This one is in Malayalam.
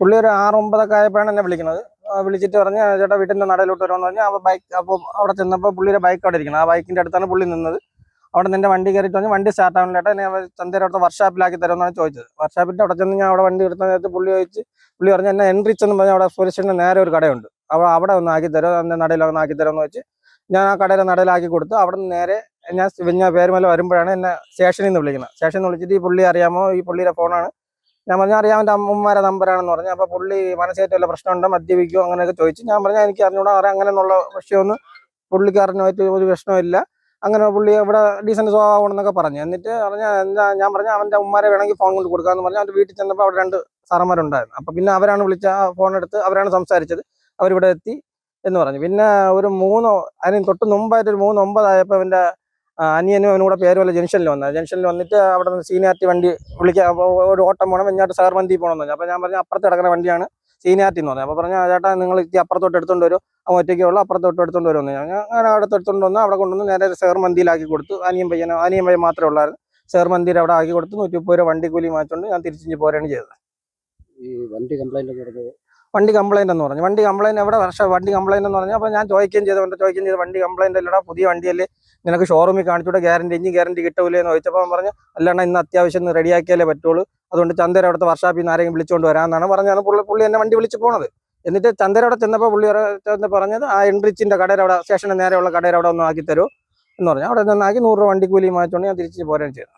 പുള്ളി ഒരു ആറ് ഒമ്പതൊക്കെ ആയപ്പോഴാണ് എന്നെ വിളിക്കുന്നത്. വിളിച്ചിട്ട് പറഞ്ഞ് ചേട്ടാ വീട്ടിന്റെ നടയിലോട്ട് വരുമെന്ന് പറഞ്ഞാൽ അപ്പോൾ ബൈക്ക് അപ്പോൾ അവിടെ ചെന്നപ്പോൾ പുള്ളിയുടെ ബൈക്ക് അവിടെ ഇരിക്കണം. ആ ബൈക്കിന്റെ അടുത്താണ് പുള്ളി നിന്നത്. അവിടെ നിന്ന് വണ്ടി കയറിയിട്ട് പറഞ്ഞ് വണ്ടി സ്റ്റാർട്ട് ആവുന്നില്ല എന്നെ ചന്തയുടെ അവിടുത്തെ വർഷാപ്പിലാക്കി തരുമെന്നാണ് ചോദിച്ചത്. വർഷാപ്പിന്റെ അവിടെ ചെന്ന് ഞാൻ അവിടെ വണ്ടി എടുത്ത നേരത്ത് പുള്ളി ചോദിച്ച് പുള്ളി പറഞ്ഞ് എന്നെ എൻട്രിച്ച് എന്ന് പറഞ്ഞാൽ അവിടെ പോലീസ് നേരെ ഒരു കടയുണ്ട്. അപ്പോൾ അവിടെ ഒന്ന് ആക്കി തരുമോ? എന്റെ നടയിൽ ഒന്ന് ആക്കി തരുമെന്ന് വെച്ച് ഞാൻ ആ കടയിലെ നടയിലാക്കി കൊടുത്തു. അവിടെ നിന്ന് നേരെ ഞാൻ ഞാൻ പേരുമല വരുമ്പോഴാണ് എന്നെ സ്റ്റേഷനിൽ നിന്ന് വിളിക്കുന്നത്. സ്റ്റേഷനിൽ നിന്ന് വിളിച്ചിട്ട് ഈ പുള്ളി അറിയാമോ? ഈ പുള്ളിയുടെ ഫോണാണ് ഞാൻ പറഞ്ഞു അറിയാം എന്റെ അമ്മമാരെ നമ്പരാണെന്ന് പറഞ്ഞു. അപ്പോൾ പുള്ളി മനസ്സേറ്റ് വല്ല പ്രശ്നമുണ്ടോ? മദ്യപിക്കുമോ അങ്ങനെയൊക്കെ ചോദിച്ചു. ഞാൻ പറഞ്ഞു എനിക്ക് അറിഞ്ഞൂടാ അറിയാം അങ്ങനെയൊന്നുള്ള വിഷയമൊന്നും പുള്ളിക്കാരനുമായിട്ട് ഒരു വിഷമമില്ല. അങ്ങനെ പുള്ളി ഇവിടെ ഡീസന്റ് സ്വഭാവമാണെന്നൊക്കെ പറഞ്ഞു. എന്നിട്ട് പറഞ്ഞ എന്താ? ഞാൻ പറഞ്ഞു അവന്റെ ഉമ്മാരെ വേണമെങ്കിൽ ഫോൺ കൊണ്ട് കൊടുക്കാമെന്ന് പറഞ്ഞു. അവന്റെ വീട്ടിൽ ചെന്നപ്പോൾ അവിടെ രണ്ട് സാറന്മാരുണ്ടായിരുന്നു. അപ്പോൾ പിന്നെ അവരാണ് വിളിച്ച ഫോൺ എടുത്ത് അവരാണ് സംസാരിച്ചത്. അവരിവിടെ എത്തി എന്ന് പറഞ്ഞു. പിന്നെ ഒരു മൂന്നോ അതിന് തൊട്ട് മുമ്പായിട്ട് ഒരു മൂന്ന് ഒമ്പതായപ്പോൾ അവന്റെ അനിയനും അവനും കൂടെ പേര് പോലെ ജംഗ്ഷനിൽ വന്നത് ജംഗ്ഷനിൽ വന്നിട്ട് അവിടെ നിന്ന് സീനിയാരിറ്റി വണ്ടി അപ്പോൾ ഒരു ഓട്ടം പോകണം വെഞ്ഞാട്ട് സാർ മന്തി പോകണമെന്ന് പറഞ്ഞു. അപ്പോൾ ഞാൻ പറഞ്ഞു അപ്പുറത്ത് കിടക്കുന്ന വണ്ടിയാണ് സീനിയാരിറ്റി എന്ന് പറഞ്ഞു. അപ്പോൾ പറഞ്ഞു ചേട്ടാ നിങ്ങൾ ഇത്തി അപ്പുറത്തോട്ട് എടുത്തോണ്ട് വരും. അവൻ ഒറ്റയ്ക്കേ ഉള്ളൂ അപ്പുറത്തോട്ട് എടുത്തോണ്ട് വരുമെന്ന് ഞാൻ അങ്ങനെ അവിടെ എടുത്തോണ്ട് വന്ന് അവിടെ കൊണ്ടുവന്ന് നേരെ സേർ മന്തിയിലാക്കി കൊടുത്തു. അനിയൻ പയ്യനോ അനിയൻ പയ്യൻ മാത്രമേ ഉള്ളായിരുന്നു. സേർ മന്തിയിൽ അവിടെ ആക്കി കൊടുത്ത്. നൂറ്റി മുപ്പത് രൂപ വണ്ടി കൂലി മാറ്റുകൊണ്ട് ഞാൻ തിരിച്ചു പോരുകയാണ് ചെയ്തത്. ഈ വണ്ടി കംപ്ലൈന്റ് പറഞ്ഞത് വണ്ടി കംപ്ലൈന്റ് എന്ന് പറഞ്ഞു. വണ്ടി കംപ്ലൈന്റ് എവിടെ? വർഷം വണ്ടി കംപ്ലൈന്റ് എന്ന് പറഞ്ഞു. അപ്പോൾ ഞാൻ ചോദിക്കുകയും ചെയ്തു. വണ്ടി ചോദിക്കുകയും ചെയ്തു. വണ്ടി കംപ്ലൈന്റ് അല്ലടാ പുതിയ വണ്ടിയല്ലേ. നിനക്ക് ഷോറൂമിൽ കാണിച്ചുകൂടെ ഗ്യാരണ്ടി എഞ്ചിൻ ഗ്യാരണ്ടി കിട്ടൂലേ എന്ന് ചോദിച്ചപ്പോൾ പറഞ്ഞു അല്ലാണ്ട് ഇന്ന് അത്യാവശ്യം ഒന്ന് റെഡിയാക്കിയാലേ പറ്റുള്ളൂ. അതുകൊണ്ട് ചന്ദര അവിടുത്തെ വർഷാപ്പിൽ നിന്ന് ആരെങ്കിലും വിളിച്ചുകൊണ്ട് വരാമെന്നാണ് പറഞ്ഞാണ് പുള്ളി പുള്ളി എന്നെ വണ്ടി വിളിച്ച് പോണത്. എന്നിട്ട് ചന്ദര അവിടെ ചെന്നപ്പോൾ പുള്ളി പറഞ്ഞത് ആ എൻട്രിച്ചിന്റെ കടയിൽ അവിടെ സ്റ്റേഷന് നേരെയുള്ള കടയിൽ അവിടെ ഒന്ന് ആക്കി തരുമോ എന്ന് പറഞ്ഞു. അവിടെ നിന്നാക്കി നൂറ് രൂപ വണ്ടി കൂലി മാറ്റുകൊണ്ട് ഞാൻ തിരിച്ച് പോരാൻ ചെയ്തു.